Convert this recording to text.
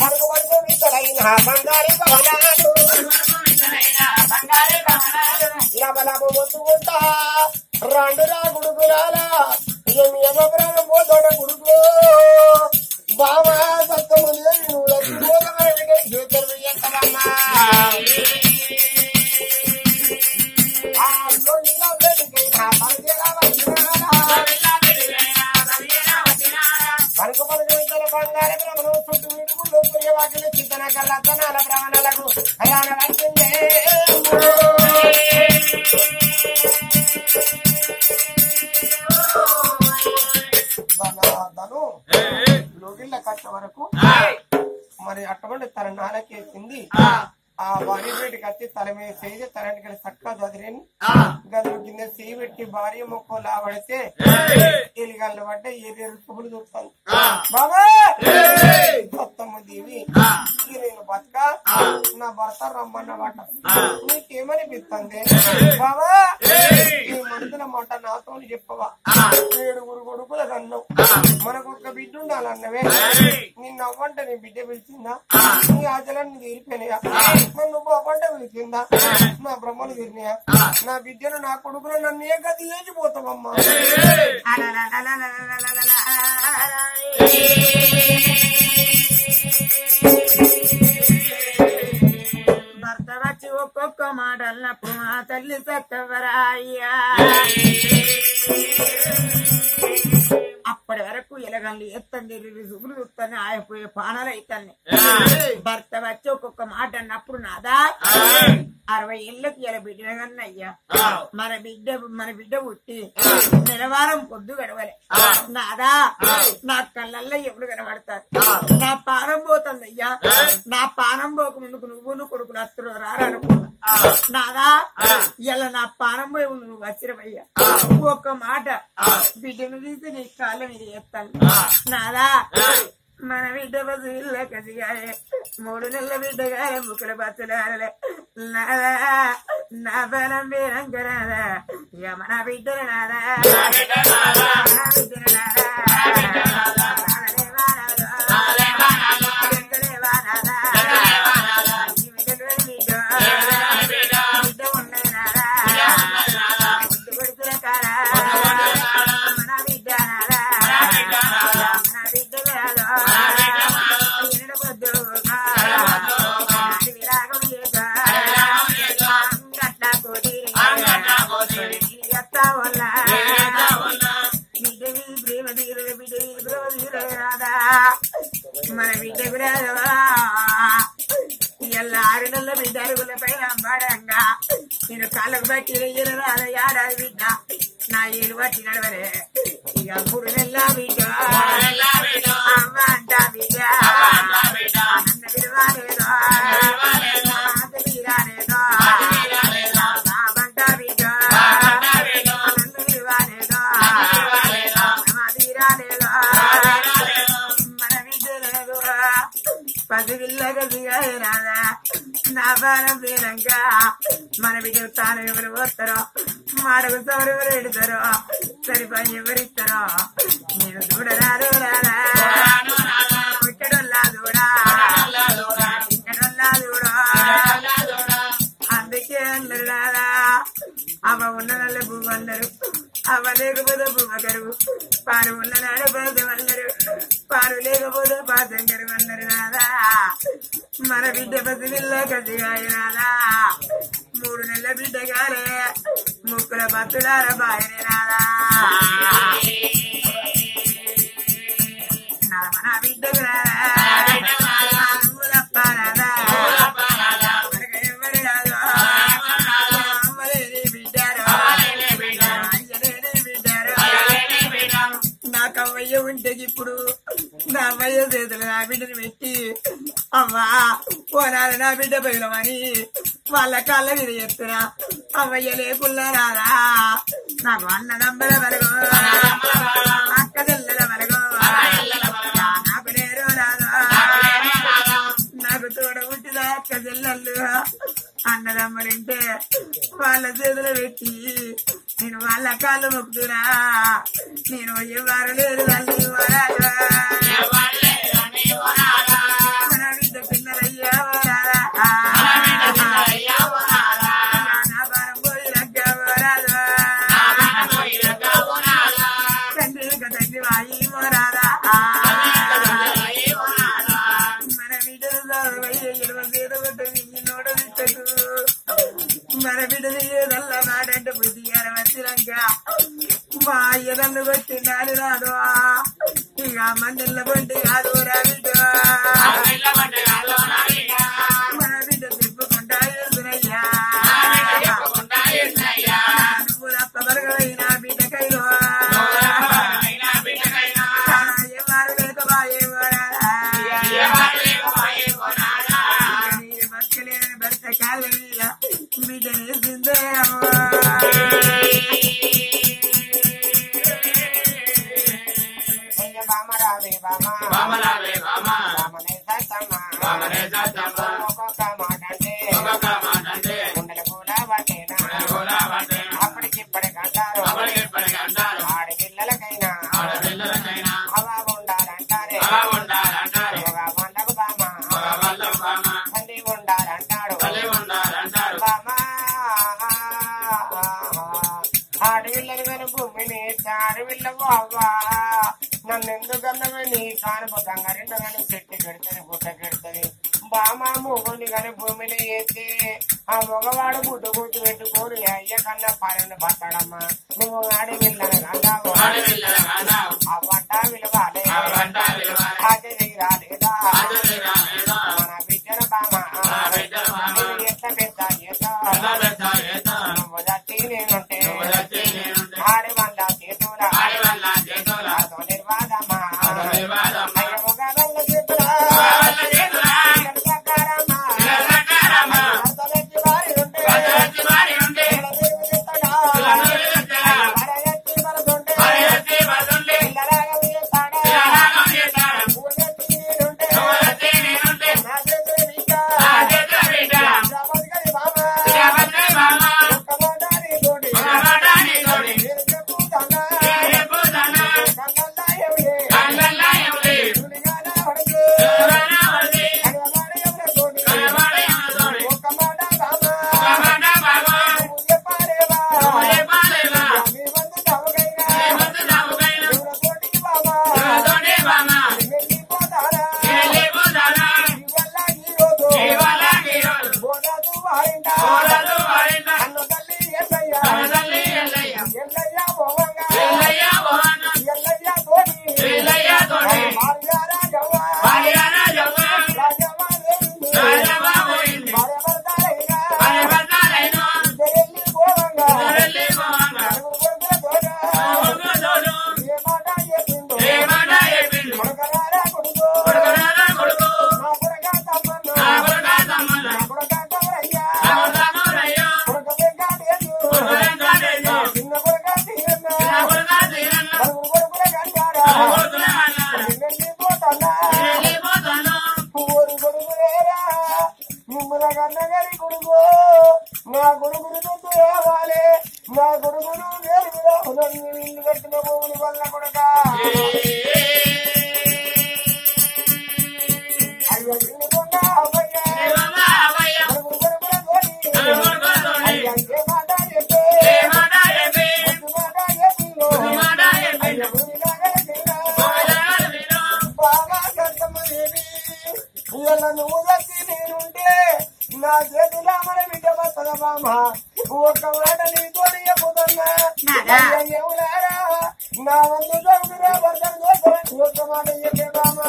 మరుగు మరుగు విత్తలైన బంగారు భవనాలు లబలబు ఒత్తుకుంటా రండురా గుడుగురాలా ఇక మీ అమ్మపురాణం పోతోడ గుడుగు బావా 哎呀，తల మీద చేసి తలంటి చక్కగా చదిరేని గదులు కింద చేయి పెట్టి భార్య మొక్క లావడితే ఎలిగళ్ళు పడ్డ ఏది రుచుకులు చూస్తాను. బాబా! దేవి. ఈ నేను బతక. నా భర్త రమ్మన్న మాట నీకేమనిపిస్తుంది? బాబా! మాట నాతో చెప్పవా ఏడుగురు కొడుకుల కన్నావు మనకు ఒక బిడ్డ ఉండాలన్నవే నిన్ను అవ్వంట నీ బిడ్డ పిలిచిందా నీ ఆచలను తీరిపోయినాయా నువ్వు అవ్వంట పిలిచిందా నా బ్రహ్మలు తీరినాయా నా బిడ్డను నా కొడుకును నన్ను ఏ గది ఏచిపోతావమ్మా ఒక్కొక్క మాట అన్నప్పుడు మా తల్లి సత్తవరా అయ్యా అప్పటి వరకు ఎలగండి ఎత్తండి రుసుగులు చూస్తాను ఆగిపోయే పానాలు అయితాన్ని భర్త వచ్చి ఒక్కొక్క మాట అన్నప్పుడు నాదా అరవై ఏళ్ళకి ఇలా బిడ్డనగన్న అయ్యా మన బిడ్డ మన బిడ్డ పుట్టి నెలవారం పొద్దు గడవలే నాదా నా కళ్ళల్లో ఎప్పుడు కనబడతారు నా పానం పోతుంది అయ్యా నా పానం పోక ముందుకు నువ్వు నువ్వు కొడుకులు అత్తరు రారనుకున్నా నాదా ఇలా నా పానం పోయి ముందు నువ్వు వచ్చిరవయ్యా ఒక్క మాట బిడ్డను తీసి నీ కాళ్ళ మీద చేస్తాను నాదా మన బిడ్డ బతుల కసిగాయే మూడు నెలల బిడ్డగాయ ముక్కుల బతులారలే నాదా నా బలం వీరంకరాదా ఇక మన బిడ్డలు నాదా మన బిడ్డలు నాదా మన బిడ్డకు రాదవా ఇలా ఆరు నెలల బిడ్డ అరుగుల పైన పడంగా నేను కాళ్ళకు బట్టి వెయ్యను రాద ఏడాది బిడ్డ నా ఏలు బట్టి నడవలే ఇక మూడు నెలల పసిపిల్లగా దిగాయినాదా నా బాలం పేరంక మన బిడ్డకు తాను ఎవరు పోతారో మాడకు సౌరు ఎవరు పెడతారో సరిపోయి ఎవరిస్తారో నేను చూడరాదు రాదా ఇక్కడొల్లా చూడా ఇక్కడొల్లా చూడా అందుకే అన్నారు రాదా అవ ఉన్న నల్ల పువ్వు అన్నారు అవ లేకపోతే పువ్వ పాలు ఉన్న నల్ల పాదం అన్నారు పాలు లేకపోతే పాదం అన్నారు రాదా మన బిడ్డ పసిపిల్ల కసిగాయ రాదా మూడు నెలల బిడ్డ గారే ముక్కుల బతులార బాయనే రాదా నా మన బిడ్డకు రాదా నువ్వు ఉంటే ఇప్పుడు నా అమ్మయ్య చేతులు నా బిడ్డను పెట్టి అమ్మా పోనాలి నా బిడ్డ పోయినమని వాళ్ళ కాళ్ళ మీద చెప్తున్నా. అమ్మయ్య లేకుల్లా రాదా నాకు అన్న నంబల వరకు అక్క చెల్లెల వరకు నాకు నేరు రాదా నాకు తోడ పుట్టిన అక్క చెల్లెళ్ళు అన్నదమ్మలంటే వాళ్ళ చేతులు పెట్టి నేను వాళ్ళ కాళ్ళు మొక్కుతున్నా. నేను ఇవ్వరు లేదు వాళ్ళు verse cada día, mi descendencia. Vamos a la vez, vamos a la vez, vamos a la vez, vamos a la vez, vamos a la vez, నలివెను భూమిని దారి చారు విల్లవ్వా నన్నెందు గల్లవే నీ కాను గంగారెండు నన్ను చెట్టు గెడతని బుట్ట గెడతని బామా మొగోని గాని భూమిని ఎత్తి ఆ మగవాడు గుడ్డు గుర్తు పెట్టుకోరు అయ్య కన్నా పన్నెండు బతాడమ్మా నువ్వు ఆడి వెళ్ళాను కదా దక్కి నేనుండే నా చేతిలో మన బిడ్డ బామ ఒక్క మాట నీ తోడి నా వంతు చదువుకురా వర్గం కోసం ఒక్క మాట చెప్పే బామా